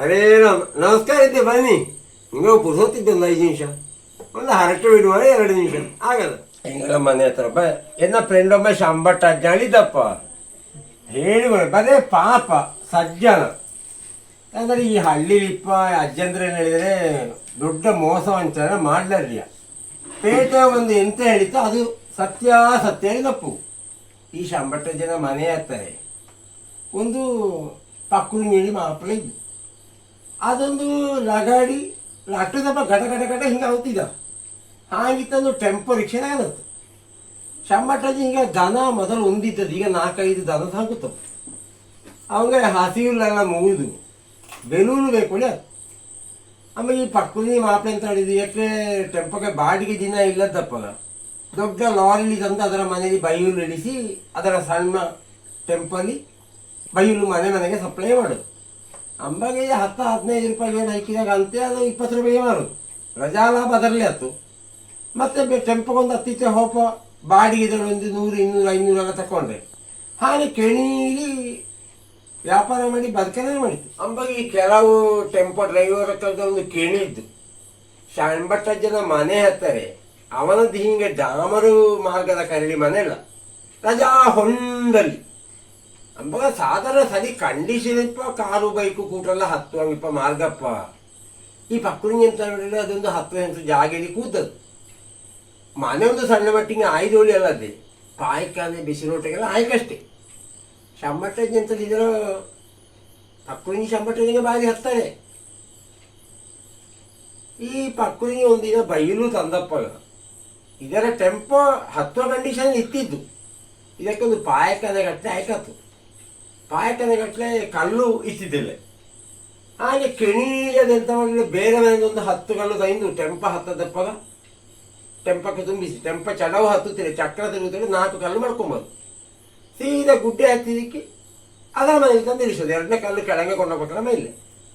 ನಮ್- ನಮಸ್ಕಾರ ಇದ್ದೆ ಬನ್ನಿ. ನಿಮಗೆ ಪುರ್ಸೊತ್ತಿದ್ದೆ ಒಂದು ಐದು ನಿಮಿಷ. ಒಂದು ಹರಟೆ ಬಿಡುವ ಎರಡು ನಿಮಿಷ. ಆಗಲ್ಲ. ಹೆಂಗಲ್ಲ ಮನೆ ಹತ್ರ ಬ. ಎನ್ನ ಫ್ರೆಂಡ್ ಒಬ್ಬ ಶಂಬಟ್ಟ ಅಜ್ಜಾಳಿದ್ದಪ್ಪ ಹೇಳಿ ಬರೇ ಪಾಪ, ಸಜ್ಜನ. ಯಾಕಂದ್ರೆ ಈ ಹಳ್ಳಿ ಇಪ್ಪ ಅಜ್ಜಂದ್ರೆ ಏನು ಹೇಳಿದರೆ, ದೊಡ್ಡ ಮೋಸ ವಂಚನೆ ಮಾಡ್ಲಾರ್ಯ ಪೇಟೆ ಒಂದು ಎಂತ ಹೇಳಿತ್ತು ಅದು ಸತ್ಯ ಸತ್ಯ ಹೇಳಿ ತಪ್ಪು. ಈ ಶಂಬಟ್ಟ ಜನ ಮನೆ ಹತ್ತಾರೆ ಒಂದು ಪಕ್ಕರು ನೀಡಿ ಮಾಪಳ ಇದ್ದು ಅದೊಂದು ಲಗಾಡಿ ಅಟ್ಟದಪ್ಪ ಗಡ ಗಡ ಘಟ ಹಿಂಗೆ ಆಗುತ್ತಿದ್ದ. ಹಾಗಿತ್ತಂದು ಟೆಂಪೋ ರಿಕ್ಷಾನೇ ಆಗತ್ತೆ ಶಂಬಟ್ಟಾಜಿ ಹಿಂಗೆ ದನ ಮೊದಲು ಒಂದಿದ್ದದ್ದು ಈಗ ನಾಲ್ಕೈದು ದನ ಸಾಕುತ್ತ ಅವಂಗೆ ಹಸಿವೆಲ್ಲ ಮುಗಿದು ಬೆಲೂನು ಬೇಕು ಅದು. ಆಮೇಲೆ ಈ ಪಕ್ಕದ ಮಾಪೆ ಅಂತ ಹೇಳಿದ್ವಿ ಯಾಕೆ ಟೆಂಪೋಗೆ ಬಾಡಿಗೆ ದಿನ ಇಲ್ಲದಪ್ಪ ದೊಡ್ಡ ಲಾರಿಲಿ ತಂದು ಅದರ ಮನೆಯಲ್ಲಿ ಬೈಯೂರು ಇಳಿಸಿ, ಅದರ ಸಣ್ಣ ಟೆಂಪಲ್ಲಿ ಬೈಯೂರು ಮನೆ ಮನೆಗೆ ಸಪ್ಲೈ ಮಾಡೋದು. ಅಂಬಾಗೆ ಹತ್ತು ಹದಿನೈದು ರೂಪಾಯಿ ಏನು ಹಾಕಿದಾಗ ಅಂತೆ, ಅದು ಇಪ್ಪತ್ತು ರೂಪಾಯಿ ಮಾರೋದು. ರಜಾ ಲಾಭ ಅದರಲ್ಲೇ ಆಯ್ತು ಮತ್ತೆ ಟೆಂಪೋಗೊಂದು ಹತ್ತಿತ್ತೆ ಹೋಪ ಒಂದು ನೂರು, ಇನ್ನೂರು, ಐನೂರು ಆಗ ತಕೊಂಡ್ರೆ ಹಾಗೆ ಕೆಣೀಲಿ ವ್ಯಾಪಾರ ಮಾಡಿ ಬದುಕನೇ ಮಾಡಿತ್ತು ಅಂಬಾಗಿ ಕೆಲವು ಟೆಂಪೋ ಡ್ರೈವರ್ ಹತ್ರದ ಒಂದು ಕೆಣಿ ಇದ್ದು. ಶಾಣ್ಬಟ್ಟ ಜನ ಮನೆ ಹತ್ತಾರೆ, ಅವನದ್ದು ಹಿಂಗೆ ಡಾಮರು ಮಾರ್ಗದ ಕರಡಿ ಮನೆ ಇಲ್ಲ ರಜಾ ಹೊಂದಲ್ಲಿ ಅಂಬಾಗ ಸಾಧಾರಣ ಸರಿ ಕಂಡೀಷನ್ ಇಪ್ಪ ಕಾರು ಬೈಕು ಕೂಟರೆಲ್ಲ ಹತ್ತುವಂಗಿಪ್ಪ ಮಾರ್ಗಪ್ಪ ಈ ಪಕ್ಕುನಿಗೆ ಅಂತ ಹೇಳಿದ್ರೆ ಅದೊಂದು ಹತ್ತು ಎಂಟು ಜಾಗದಲ್ಲಿ ಕೂತದ್ದು ಮನೆ ಒಂದು ಸಣ್ಣ ಮಟ್ಟಿಗೆ ಆಯ್ದೋಳಿ ಅಲ್ಲದೆ ಪಾಯಕಾನೆ ಬಿಸಿಲೋಟಗೆಲ್ಲ ಆಯ್ಕಷ್ಟೇ ಶಂಬಟ್ಟಜ್ಜಿ ಅಂತ ಇದ್ರ ಪಕ್ಕುನಿಗೆ ಶಂಬಟ್ಟಜ್ಜಿಗೆ ಬಾರಿ ಹತ್ತಾರೆ ಈ ಪಕ್ಕುನಿಗೆ ಒಂದಿನ ಬೈಲು ತಂದಪ್ಪ ಇದರ ಟೆಂಪೋ ಹತ್ತುವ ಕಂಡೀಷನ್ ಇತ್ತಿದ್ದು ಇದಕ್ಕೊಂದು ಪಾಯಕನೆ ಗಟ್ಟಲೆ ಆಯ್ಕತ್ತು ಪಾಯಕನೆ ಗಟ್ಟಲೆ ಕಲ್ಲು ಇತ್ತಿದ್ದಿಲ್ಲ ಹಾಗೆ ಕೆಣೀಯದೆಂತ ಮಾಡಿದ್ರೆ ಬೇರೆ ಒಂದು ಹತ್ತು ಕಲ್ಲು ತಂದು, ಟೆಂಪ ಹತ್ತದಪ್ಪಗ ಟೆಂಪಕ್ಕೆ ತುಂಬಿಸಿ, ಟೆಂಪ ಚಡವು ಹತ್ತುತ್ತೀರಿ ಚಕ್ರ ತಿರುಗುತ್ತೀರಿ ನಾಲ್ಕು ಕಲ್ಲು ಮಾಡ್ಕೊಂಬೋದು. ಸೀದಾ ಗುಡ್ಡೆ ಹತ್ತಿದ್ದಕ್ಕೆ ಅದರ ಮನೆಯಲ್ಲಿ ತಂದು ಇಳಿಸೋದು ಎರಡನೇ ಕಲ್ಲು ಕೆಳಗೆ ಕೊಂಡೋಗ್ಬೇಕಲ್ಲ ಮೇಲೆ.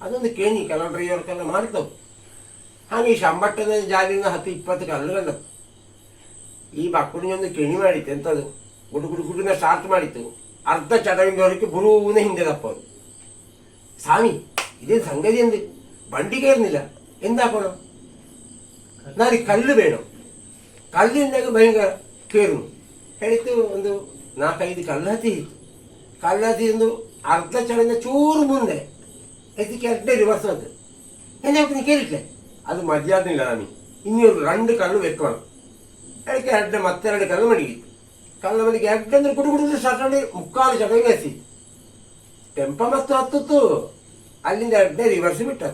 ಅದೊಂದು ಕೇಣಿ ಕೆಲವು ಕಲ್ಲು ಮಾಡ್ತವು ಹಾಗೆ ಈ ಶಂಬಟ್ಟದ ಜಾಲಿನ ಹತ್ತು ಇಪ್ಪತ್ತು ಕಲ್ಲುಗಳು ಈ ಮಕ್ಕಳಿಗೆ ಒಂದು ಕೆಣಿ ಮಾಡಿತ್ತು ಎಂಥದ್ದು ಗುಡು ಗುಡು ಗುಡ್ಡಿನ ಸ್ಟಾರ್ಟ್ ಮಾಡಿತ್ತು. ಅರ್ಧ ಚಡವಿಂದವರೆಗೆ ಬುರುವುನೇ ಹಿಂದೆ ದಪ್ಪ ಅದು ಸ್ವಾಮಿ ಇದೇನು ಸಂಗತಿ ಅಂದು ಬಂಡಿಗೆ ಇರಲಿಲ್ಲ ಎಂದಾಕೋಣ ನನಗೆ ಕಲ್ಲು ಬೇಡ ಕಲ್ಲಿಂದಾಗ ಭಯಂಕರ ಕೇರು ಹೇಳಿತು ಒಂದು ನಾಲ್ಕೈದು ಕಲ್ಲು ಹತ್ತಿ ಕಲ್ಲು ಹತ್ತಿ ಒಂದು ಅರ್ಧ ಚಡವಿಂದ ಚೂರು ಮುಂದೆ ಇದಕ್ಕೆ ಎರಡೇ ರಿವರ್ಸ್ ಅಂತ ಏನಾಗ್ತೀನಿ ಕೇಳಿಟ್ಲೆ ಅದು ಮಧ್ಯಾಹ್ನ ಇಲ್ಲ ನಾನು ಇನ್ನೂರು ರಂಡು ಕಲ್ಲು ವೆಕ್ಕೋಣ ಅದಕ್ಕೆ ಎರಡು ಮತ್ತೆರಡು ಕಲ್ಲು ಕಲ್ಲವಲಿಗೆ ಯಾಕಂದ್ರೆ ಗುಡು ಗುಡುಗು ಸಾಕೊಂಡು ಮುಕ್ಕಾಲು ಜಗಂಗ ಟೆಂಪ ಮತ್ತು ಹತ್ತುತ್ತು, ಅಲ್ಲಿಂದ ಎರಡನೇ ರಿವರ್ಸ್ ಬಿಟ್ಟ.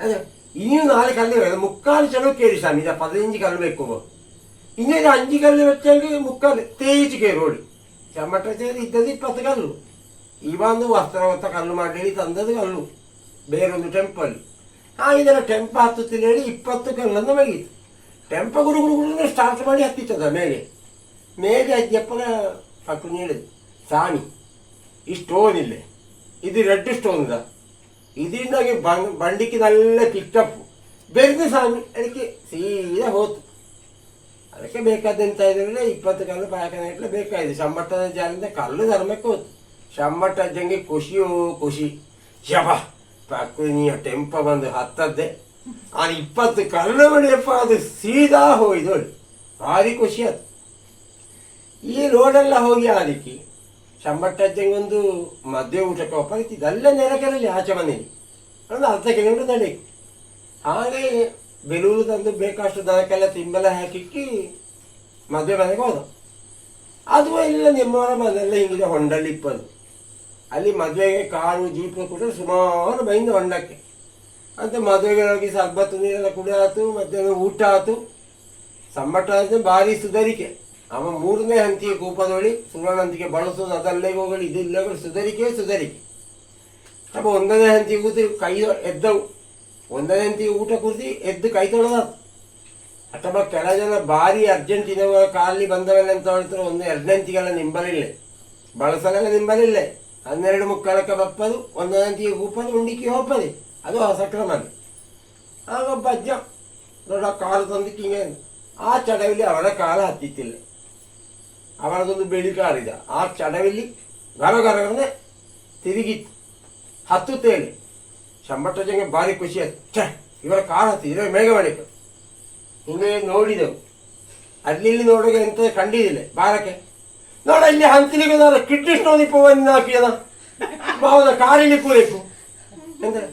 ಅದೇ ಇನ್ನೂ ನಾಲ್ಕು ಕಲ್ಲಿ ಮುಕ್ಕಾಲು ಜನ ಕೇಳಿ ಸ್ವಾಮಿ ಪದಿನಂಜು ಕಲ್ಲು ಬೇಕು ಇನ್ನೇ ಅಂಜು ಕಲ್ಲು ಬೆಚ್ಚಾಗ ಮುಕ್ಕಾಲು ತೇಜು ಕೇಳಿ ಚಮಟ ಚೇರಿ ಇದ್ದದ್ದು ಇಪ್ಪತ್ತು ಕಲ್ಲು. ಇವಾಂದು ವಸ್ತ್ರ ಹೊತ್ತ ಕಲ್ಲು ಮಾಡಿ ತಂದದ್ದು ಕಲ್ಲು. ಬೇರೊಂದು ಟೆಂಪಲ್ ಆ ಇದರ ಟೆಂಪ ಹತ್ತು ತಿಳಿ ಇಪ್ಪತ್ತು ಕಲ್ಲನ್ನು ಮೇಲೆ ಟೆಂಪ ಗುರುಗುರು ಸ್ಟಾರ್ಟ್ ಮಾಡಿ ಹತ್ತಿತ್ತದ ಮೇಲೆ. ಮೇಲೆ ಅಜ್ಜಪ್ಪನ ಪಕ್ಕನ ಹೇಳಿದೆ ಸ್ವಾಮಿ ಈ ಸ್ಟೋನ್ ಇಲ್ಲೇ. ಇದು ರೆಡ್ ಸ್ಟೋನ್ ದ. ಇದರಿಂದಾಗಿ ಬಂಡಿಗೆ ನಲ್ಲ ಪಿಕ್ಟಪ್ಪು ಬೆರೆದು ಸ್ವಾಮಿ ಅದಕ್ಕೆ ಸೀದಾ ಹೋತು. ಅದಕ್ಕೆ ಬೇಕಾದಂತ ಇದ್ರೆ ಇಪ್ಪತ್ತು ಕಲ್ಲು ಪಾಯಕನಗಟ್ಲೆ ಬೇಕಾಯಿತು. ಶಂಬಟ್ಟದ ಜಾಲಿಂದ ಕಲ್ಲು ಧರ್ಮಕ್ಕೆ ಹೋತು. ಶಂಬಟ್ಟ ಅಜ್ಜಂಗೆ ಖುಷಿಯೋ ಖುಷಿ. ಶಬ ಪಕ್ಕ ನೀ ಟೆಂಪ ಬಂದು ಹತ್ತದ್ದೆ. ಆ ಇಪ್ಪತ್ತು ಕಲ್ಲು ಮಡಿಯಪ್ಪ ಅದು ಸೀದಾ ಹೋಯ್ದು ಭಾರಿ ಖುಷಿ ಆಯ್ತು. ಈ ರೋಡೆಲ್ಲ ಹೋಗಿ ಆಲಿಕ್ಕೆ. ಶಂಬಟ್ಟಜ್ಜಂಗೆ ಒಂದು ಮದುವೆ ಊಟಕ್ಕೆ ಒಪ್ಪಳಿತಿದ್ದು ಅಲ್ಲೇ ನೆಲಕರಲ್ಲಿ ಆಚೆ ಮನೆಯಲ್ಲಿ. ಒಂದು ಅರ್ಧ ಕಿಲೋಮೀಟರ್ ತಡೆ ಹಾಗೆ ಬೆಲೂರು ತಂದು ಬೇಕಷ್ಟು ದನಕ್ಕೆಲ್ಲ ತಿಂಬೆಲ್ಲ ಹಾಕಿಕ್ಕಿ ಮದುವೆ ಮನೆಗೆ ಹೋದ ಅದು ಇಲ್ಲ ನಿಮ್ಮವರ ಮನೆಯೆಲ್ಲ ಹಿಂಗಿದೆ ಹೊಂಡಲ್ಲಿ ಇಪ್ಪದು. ಅಲ್ಲಿ ಮದುವೆಗೆ ಕಾರು, ಜೀಪ್ ಕೂಡ ಸುಮಾರು ಬೈಂದು ಹೊಂಡಕ್ಕೆ. ಅಂತ ಮದುವೆಗೆ ಹೋಗಿ ಸರ್ಬತ್ತು ನೀರೆಲ್ಲ ಕುಡಿಯಾತು ಮಧ್ಯಾಹ್ನ ಊಟ ಆಯ್ತು ಸಂಬಟ್ಟ ಭಾರಿ ಸುಧಾರಿಕೆ. ಅವ ಮೂರನೇ ಹಂತಿಗೆ ಕೂಪದೊಳಿ ಸುವರ್ಣಂತಿಗೆ ಬಳಸೋದು ಅದಲ್ಲೇ ಹೋಗಲಿ ಇದು ಹೋಗಲಿ ಸುಧಾರಿಕೆ ಸುಧಾರಿಕೆ ಅಪ್ಪ ಒಂದನೇ ಹಂತಿ ಕೂತಿ ಕೈ ಎದ್ದವು. ಒಂದನೇ ಹಂತಿಗೆ ಊಟ ಕೂರಿಸಿ ಎದ್ದು ಕೈ ತೊಳೆದ ಅಥವಾ ಕೆಲ ಜನ ಭಾರಿ ಅರ್ಜೆಂಟ್ ಇದಾವ ಕಾಲಿ ಬಂದವೆಲ್ಲ ಅಂತ ಹೇಳ್ತಾರೆ, ಒಂದು ಎರಡನೇ ಹಂತಿಗೆಲ್ಲ ನಿಂಬಲಿಲ್ಲ. ಬಳಸಲೆಲ್ಲ ನಿಂಬಲಿಲ್ಲ. ಹನ್ನೆರಡು ಮುಕ್ಕಾಲಕ್ಕೆ ಬಪ್ಪದು, ಒಂದನೇ ಹಂತಿಗೆ ಕೂಪದು, ಉಂಡಿಕೆ ಹೋಗ್ಪದೆ ಅದು ಹೊಸ ಕ್ರಮ ಆಗ ಬಜ್ಜ ದೊಡ್ಡ ಕಾಲು ತಂದು ಆ ಚಡವಿಲಿ ಅವರ ಕಾಲ ಹತ್ತಿತ್ತಿಲ್ಲ. ಅವರದೊಂದು ಬೆಳಿ ಕಾರಿದ. ಆ ಚಡವಿಲಿ ಗರಗರಗನೆ ತಿರುಗಿತ್ತು. ಹತ್ತುತ್ತೇನೆ. ಶಂಬಟ್ಟಜಂಗೆ ಭಾರಿ ಖುಷಿ ಛೆ, ಇವರ ಕಾರ್ ಹತ್ತಿ ಇವರ ಮೇಘ ಮಾಡಿಕ ಹಿಂಗೆ ನೋಡಿದೆವು. ಅಲ್ಲಿ ಇಲ್ಲಿ ಎಂತ ಕಂಡಿದ್ದಿಲ್ಲ ಬಾರಕ್ಕೆ. ನೋಡ, ಇಲ್ಲಿ ಹಂತಿಲಿಗೆ ನಾನು ಕಿಡ್ನಿ ಸ್ಟೋನ್ ಇಪ್ಪ ಒಂದು ಹಾಕಿಯದ ಮಾವನ ಕಾರಿಲಿ ಕೂರಿಕು ಅಂದ್ರೆ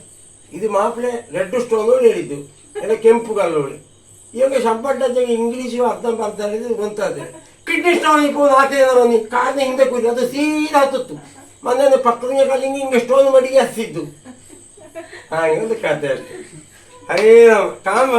ಇದು ಮಾಪಳೆ ರೆಡ್ ಸ್ಟೋನ್ ಹೇಳಿದ್ದು. ಎಲ್ಲ ಕೆಂಪು ಕಲ್ಲೋಳಿ ಇವಾಗ ಶಂಪಟ್ಟಜಂಗೆ ಇಂಗ್ಲೀಷು ಅರ್ಧ ಅರ್ಧ ಗೊತ್ತಾದ್ರೆ ಕಿಡ್ನಿ ಸ್ಟೋನ್ ಇಪ್ಪ ಹಾಕಿದ ನೀ ಕಾರ್ನ ಹಿಂದೆ ಕೂರಿ, ಅದು ಸೀದಾ ಹತ್ತಿತ್ತು ಮೊನ್ನೆ ಪಕ್ಕದ ಕಾಲಿಂಗ್ ಹಿಂಗೆ ಸ್ಟೋನ್ ಮಡಿಗೆ ಹಸಿದ್ದು. ಹಾಗೆ ಒಂದು ಕತೆ ಅರೇ ಕಾಮ